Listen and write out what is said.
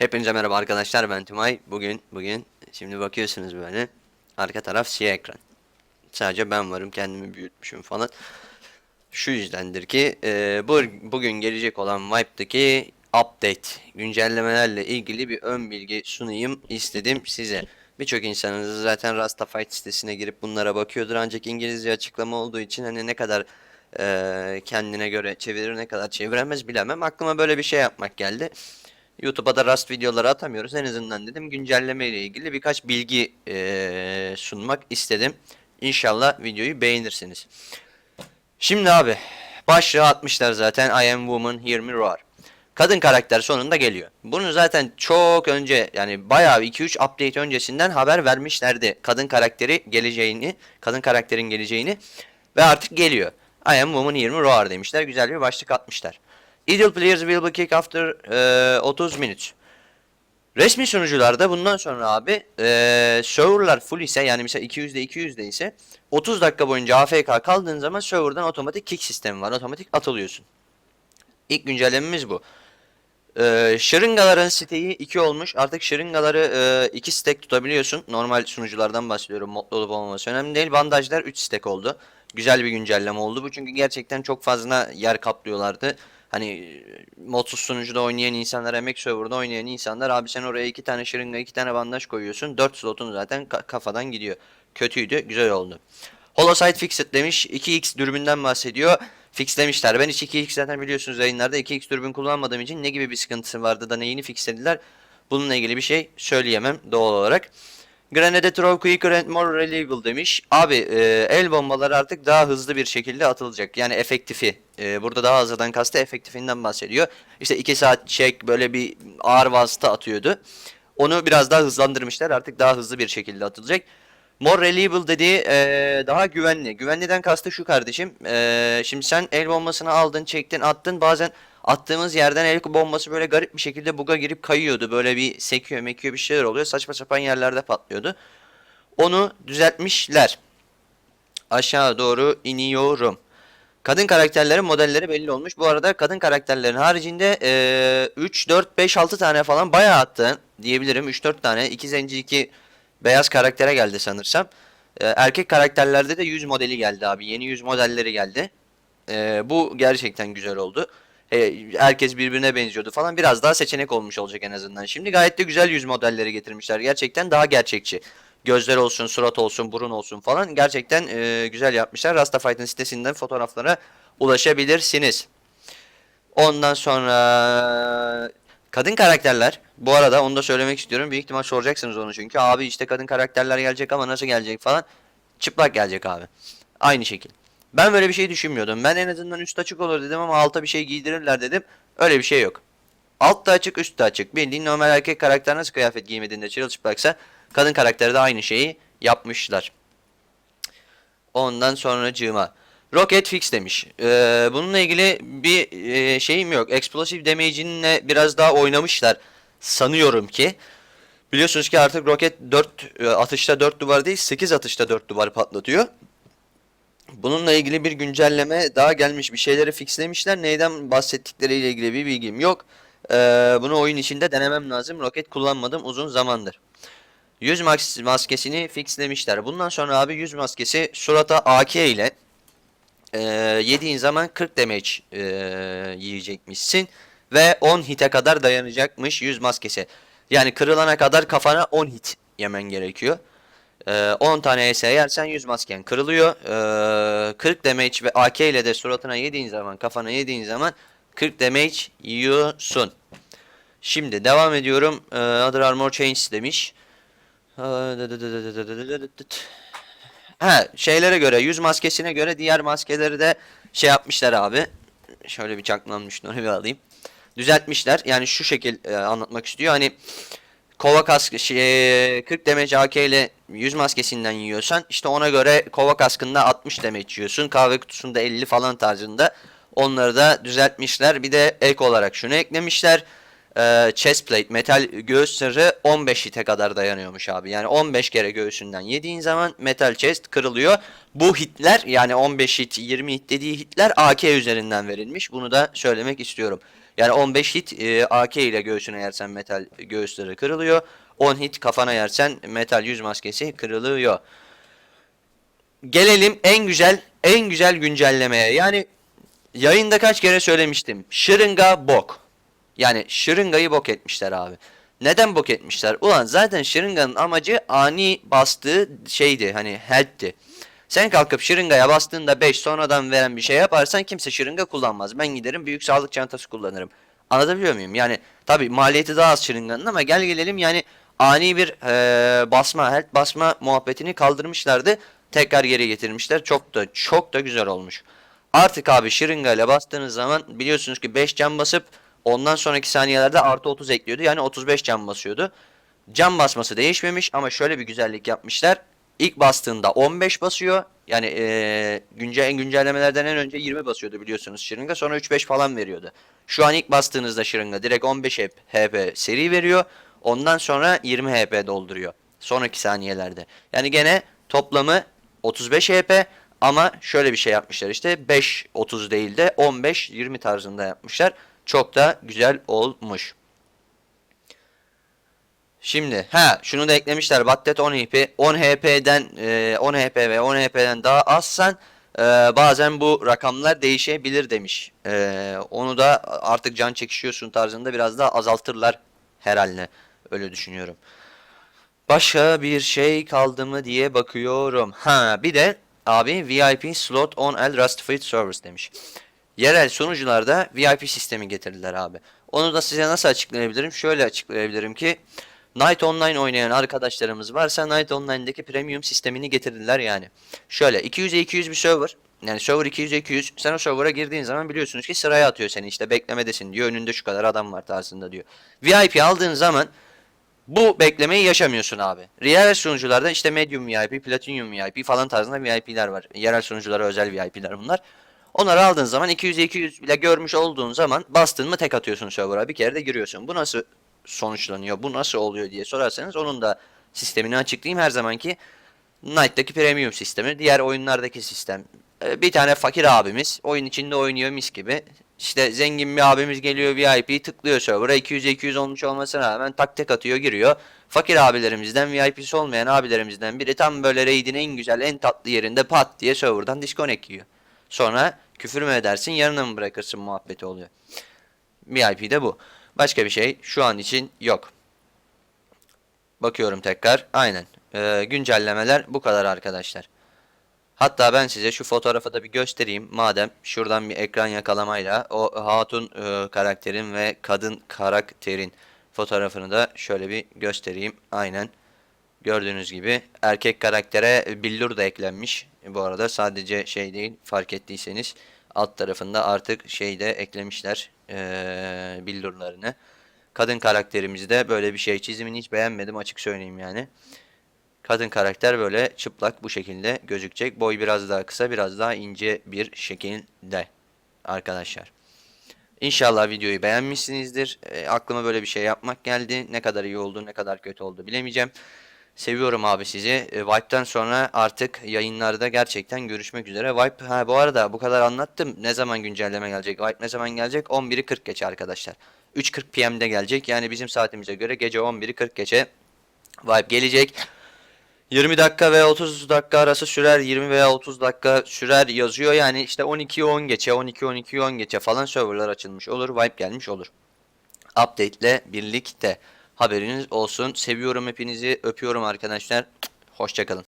Hepinize merhaba arkadaşlar ben Tümay. Bugün bugün şimdi bakıyorsunuz böyle arka taraf siyah ekran. Sadece ben varım kendimi büyütmüşüm falan. Şu yüzdendir ki e, bu, bugün gelecek olan Vibe'daki update güncellemelerle ilgili bir ön bilgi sunayım istedim size. Birçok insanınız zaten Rastafite sitesine girip bunlara bakıyordur ancak İngilizce açıklama olduğu için hani ne kadar e, kendine göre çevirir ne kadar çeviremez bilemem. Aklıma böyle bir şey yapmak geldi. YouTube'a da Rust videoları atamıyoruz. En azından dedim güncelleme ile ilgili birkaç bilgi eee, sunmak istedim. İnşallah videoyu beğenirsiniz. Şimdi abi başlığı atmışlar zaten I am woman hear me roar. Kadın karakter sonunda geliyor. Bunu zaten çok önce yani bayağı 2-3 update öncesinden haber vermişlerdi. Kadın karakteri geleceğini, kadın karakterin geleceğini ve artık geliyor. I am woman hear me roar demişler. Güzel bir başlık atmışlar. Ideal players will be kick after eee, 30 minutes. Resmi sunucularda bundan sonra abi eee serverlar full ise yani mesela 200'de 200'de ise 30 dakika boyunca AFK kaldığın zaman serverdan otomatik kick sistemi var. Otomatik atılıyorsun. İlk güncellememiz bu. Ee, şırıngaların siteyi 2 olmuş. Artık şırıngaları 2 stack tutabiliyorsun. Normal sunuculardan bahsediyorum. Modlu olup olmaması önemli değil. Bandajlar 3 stack oldu. Güzel bir güncelleme oldu bu. Çünkü gerçekten çok fazla yer kaplıyorlardı. Hani e, modsuz sunucuda oynayan insanlar, emek serverda oynayan insanlar abi sen oraya 2 tane şırınga, 2 tane bandaj koyuyorsun. 4 slotun zaten ka- kafadan gidiyor. Kötüydü, güzel oldu. Holosight Fixed demiş. 2x dürbünden bahsediyor. Fixlemişler. Ben hiç 2x zaten biliyorsunuz yayınlarda 2x dürbün kullanmadığım için ne gibi bir sıkıntısı vardı da neyini fixlediler. Bununla ilgili bir şey söyleyemem doğal olarak. Grenade throw quicker and more reliable demiş. Abi e, el bombaları artık daha hızlı bir şekilde atılacak. Yani efektifi. E, burada daha hızlıdan kastı efektifinden bahsediyor. İşte 2 saat çek böyle bir ağır vasıta atıyordu. Onu biraz daha hızlandırmışlar. Artık daha hızlı bir şekilde atılacak. More reliable dediği eee, daha güvenli. Güvenliden kastı şu kardeşim. Eee, şimdi sen el bombasını aldın, çektin, attın. Bazen attığımız yerden el bombası böyle garip bir şekilde buga girip kayıyordu. Böyle bir sekiyor, mekiyor bir şeyler oluyor. Saçma sapan yerlerde patlıyordu. Onu düzeltmişler. Aşağı doğru iniyorum. Kadın karakterlerin modelleri belli olmuş. Bu arada kadın karakterlerin haricinde eee 3, 4, 5, 6 tane falan bayağı attı diyebilirim. 3-4 tane. 2 zenci 2 beyaz karaktere geldi sanırsam. Eee, erkek karakterlerde de 100 modeli geldi abi. Yeni 100 modelleri geldi. Eee, bu gerçekten güzel oldu. Eee, herkes birbirine benziyordu falan. Biraz daha seçenek olmuş olacak en azından. Şimdi gayet de güzel yüz modelleri getirmişler. Gerçekten daha gerçekçi. Gözler olsun, surat olsun, burun olsun falan. Gerçekten eee, güzel yapmışlar. Rastafight'ın sitesinden fotoğraflara ulaşabilirsiniz. Ondan sonra kadın karakterler. Bu arada onu da söylemek istiyorum. Büyük ihtimal soracaksınız onu çünkü. Abi işte kadın karakterler gelecek ama nasıl gelecek falan. Çıplak gelecek abi. Aynı şekil. Ben böyle bir şey düşünmüyordum. Ben en azından üst açık olur dedim ama alta bir şey giydirirler dedim. Öyle bir şey yok. Alt da açık, üst de açık. Bildiğin normal erkek karakter nasıl kıyafet giymediğinde çırılçıplaksa kadın karakterde de aynı şeyi yapmışlar. Ondan sonracığıma. Rocket Fix demiş. Ee, bununla ilgili bir e, şeyim yok. Explosive Damage'inle biraz daha oynamışlar. Sanıyorum ki. Biliyorsunuz ki artık roket 4 atışta 4 duvar değil 8 atışta 4 duvar patlatıyor. Bununla ilgili bir güncelleme daha gelmiş. Bir şeyleri fixlemişler. Neyden bahsettikleriyle ilgili bir bilgim yok. Ee, bunu oyun içinde denemem lazım. Roket kullanmadım uzun zamandır. Yüz mas- maskesini fixlemişler. Bundan sonra abi yüz maskesi surata AK ile e, yediğin zaman 40 damage e, yiyecekmişsin. Ve 10 hite kadar dayanacakmış yüz maskesi. Yani kırılana kadar kafana 10 hit yemen gerekiyor. Ee, 10 tane ES yersen 100 masken kırılıyor. Ee, 40 damage ve AK ile de suratına yediğin zaman, kafana yediğin zaman 40 damage yiyorsun. Şimdi devam ediyorum. Ee, Other Armor Change demiş. Ee, Ha şeylere göre, yüz maskesine göre diğer maskeleri de şey yapmışlar abi. Şöyle bir çaklanmış onu bir alayım. Düzeltmişler. Yani şu şekil e, anlatmak istiyor. Hani kova kask şey, 40 damage AK ile 100 maskesinden yiyorsan işte ona göre kova kaskında 60 damage yiyorsun. Kahve kutusunda 50 falan tarzında. Onları da düzeltmişler. Bir de ek olarak şunu eklemişler. Ee, chest plate metal göğüs sırrı 15 hite kadar dayanıyormuş abi. Yani 15 kere göğsünden yediğin zaman metal chest kırılıyor. Bu hitler yani 15 hit 20 hit dediği hitler AK üzerinden verilmiş. Bunu da söylemek istiyorum. Yani 15 hit e, AK ile göğsüne yersen metal göğüsleri kırılıyor. 10 hit kafana yersen metal yüz maskesi kırılıyor. Gelelim en güzel en güzel güncellemeye. Yani yayında kaç kere söylemiştim. Şırınga bok. Yani şırıngayı bok etmişler abi. Neden bok etmişler? Ulan zaten şırınganın amacı ani bastığı şeydi. Hani health'ti. Sen kalkıp şırıngaya bastığında 5 sonradan veren bir şey yaparsan kimse şırınga kullanmaz. Ben giderim büyük sağlık çantası kullanırım. Anlatabiliyor muyum? Yani tabi maliyeti daha az şırınganın ama gel gelelim yani ani bir eee, basma, health basma muhabbetini kaldırmışlardı. Tekrar geri getirmişler. Çok da çok da güzel olmuş. Artık abi şırınga ile bastığınız zaman biliyorsunuz ki 5 can basıp ondan sonraki saniyelerde artı 30 ekliyordu. Yani 35 can basıyordu. Can basması değişmemiş ama şöyle bir güzellik yapmışlar. İlk bastığında 15 basıyor. Yani eee güncel güncellemelerden en önce 20 basıyordu biliyorsunuz şırınga. Sonra 3-5 falan veriyordu. Şu an ilk bastığınızda şırınga direkt 15 HP seri veriyor. Ondan sonra 20 HP dolduruyor. Sonraki saniyelerde. Yani gene toplamı 35 HP ama şöyle bir şey yapmışlar işte 5 30 değil de 15 20 tarzında yapmışlar. Çok da güzel olmuş. Şimdi ha şunu da eklemişler. Battet 10 HP 10 HP'den e, 10 HP ve 10 HP'den daha azsan e, bazen bu rakamlar değişebilir demiş. E, onu da artık can çekişiyorsun tarzında biraz daha azaltırlar herhalde. Öyle düşünüyorum. Başka bir şey kaldı mı diye bakıyorum. Ha bir de abi VIP slot on el Rustified service demiş. Yerel sunucularda VIP sistemi getirdiler abi. Onu da size nasıl açıklayabilirim? Şöyle açıklayabilirim ki Night Online oynayan arkadaşlarımız varsa Night Online'daki premium sistemini getirdiler yani. Şöyle 200'e 200 bir server. Yani server 200'e 200. Sen o server'a girdiğin zaman biliyorsunuz ki sıraya atıyor seni işte beklemedesin diyor. Önünde şu kadar adam var tarzında diyor. VIP aldığın zaman bu beklemeyi yaşamıyorsun abi. Yerel sunucularda işte Medium VIP, Platinum VIP falan tarzında VIP'ler var. Yerel sunuculara özel VIP'ler bunlar. Onları aldığın zaman 200'e 200 bile görmüş olduğun zaman bastın mı tek atıyorsun server'a bir kere de giriyorsun. Bu nasıl sonuçlanıyor, bu nasıl oluyor diye sorarsanız onun da sistemini açıklayayım. Her zamanki Knight'taki premium sistemi, diğer oyunlardaki sistem. Ee, Bir tane fakir abimiz oyun içinde oynuyor mis gibi. İşte zengin bir abimiz geliyor VIP tıklıyor server'a 200'e 200 olmuş olmasına rağmen tak tek atıyor giriyor. Fakir abilerimizden VIP'si olmayan abilerimizden biri tam böyle raid'in en güzel en tatlı yerinde pat diye server'dan disconnect yiyor. Sonra küfür mü edersin yarına mı bırakırsın muhabbeti oluyor. VIP'de bu. Başka bir şey şu an için yok. Bakıyorum tekrar. Aynen. Ee, güncellemeler bu kadar arkadaşlar. Hatta ben size şu fotoğrafı da bir göstereyim. Madem şuradan bir ekran yakalamayla o hatun e, karakterin ve kadın karakterin fotoğrafını da şöyle bir göstereyim. Aynen. Gördüğünüz gibi erkek karaktere billur da eklenmiş. Bu arada sadece şey değil fark ettiyseniz alt tarafında artık şey de eklemişler eee billurlarını. Kadın karakterimizde böyle bir şey çizimini hiç beğenmedim açık söyleyeyim yani. Kadın karakter böyle çıplak bu şekilde gözükecek. Boy biraz daha kısa biraz daha ince bir şekilde arkadaşlar. İnşallah videoyu beğenmişsinizdir. E, aklıma böyle bir şey yapmak geldi. Ne kadar iyi oldu, ne kadar kötü oldu bilemeyeceğim. Seviyorum abi sizi. E, Vibe'den sonra artık yayınlarda gerçekten görüşmek üzere. Vibe, ha bu arada bu kadar anlattım. Ne zaman güncelleme gelecek? Vibe ne zaman gelecek? 11'i 40 geçe arkadaşlar. 3.40 PM'de gelecek. Yani bizim saatimize göre gece 11'i 40 geçe Vibe gelecek. 20 dakika veya 30 dakika arası sürer, 20 veya 30 dakika sürer yazıyor. Yani işte 12'yi 10 geçe, 12 12'yi 10 geçe falan serverlar açılmış olur, Vibe gelmiş olur. Update ile birlikte haberiniz olsun. Seviyorum hepinizi, öpüyorum arkadaşlar. Hoşçakalın.